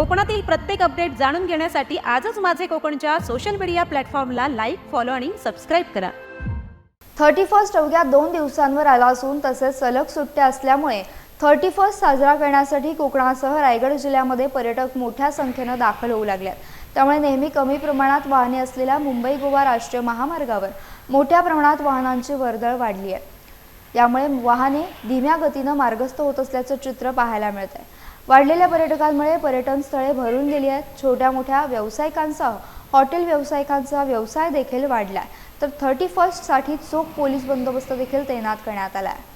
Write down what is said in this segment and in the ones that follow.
कोकणातील प्रत्येक अपडेट जाणून घेण्यासाठी आजच माझे कोकणच्या सोशल मीडिया प्लॅटफॉर्मला लाईक फॉलो आणि सबस्क्राईब करा. थर्टी फर्स्ट अवघ्या दोन दिवसांवर आला असून तसेच सलग सुट्ट्या असल्यामुळे थर्टी फर्स्ट साजरा करण्यासाठी कोकणासह रायगड जिल्ह्यामध्ये पर्यटक मोठ्या संख्येनं दाखल होऊ लागले आहेत. त्यामुळे नेहमी कमी प्रमाणात वाहने असलेल्या मुंबई गोवा राष्ट्रीय महामार्गावर मोठ्या प्रमाणात वाहनांची वर्दळ वाढली आहे. यामुळे वाहने धीम्या गतीनं मार्गस्थ होत असल्याचं चित्र पाहायला मिळत आहे वाढलेल्या पर्यटकांमुळे पर्यटन स्थळे भरून गेली आहेत. छोट्या मोठ्या व्यावसायिकांसह हॉटेल व्यावसायिकांचा व्यवसाय देखील वाढला आहे तर थर्टी फर्स्टसाठी चोख पोलीस बंदोबस्त देखील तैनात करण्यात आला आहे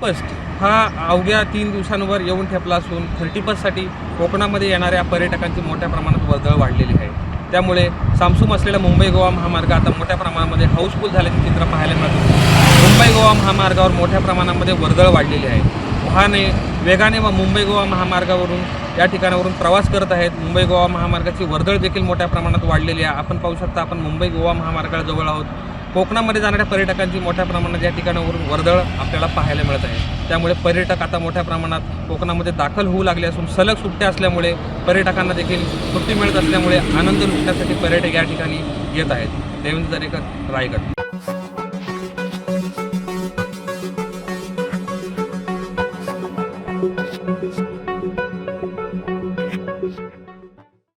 फर्स्ट हा अवघ्या तीन दिवसांवर येऊन ठेपला असून थर्टी फर्स्टसाठी कोकणामध्ये येणाऱ्या पर्यटकांची मोठ्या प्रमाणात वर्दळ वाढलेली आहे. त्यामुळे सामसूम असलेला मुंबई गोवा महामार्ग आता मोठ्या प्रमाणामध्ये हाऊसफुल झाल्याचे चित्र पाहायला मिळतं मुंबई गोवा महामार्गावर मोठ्या प्रमाणामध्ये वर्दळ वाढलेली आहे. वाहने वेगाने व मुंबई गोवा महामार्गावरून या ठिकाणावरून प्रवास करत आहेत. मुंबई गोवा महामार्गाची वर्दळ देखील मोठ्या प्रमाणात वाढलेली आहे. आपण पाहू शकता आपण मुंबई गोवा महामार्गाजवळ आहोत. कोकणामध्ये जाणाऱ्या पर्यटकांची मोठ्या प्रमाणात या ठिकाणावरून वर्दळ आपल्याला पाहायला मिळत आहे. त्यामुळे पर्यटक आता मोठ्या प्रमाणात कोकणामध्ये दाखल होऊ लागले असून सलग सुट्ट्या असल्यामुळे पर्यटकांना देखील सुट्टी मिळत असल्यामुळे आनंद लुटण्यासाठी पर्यटक या ठिकाणी येत आहेत. देवेंद्र दरेकर रायगड.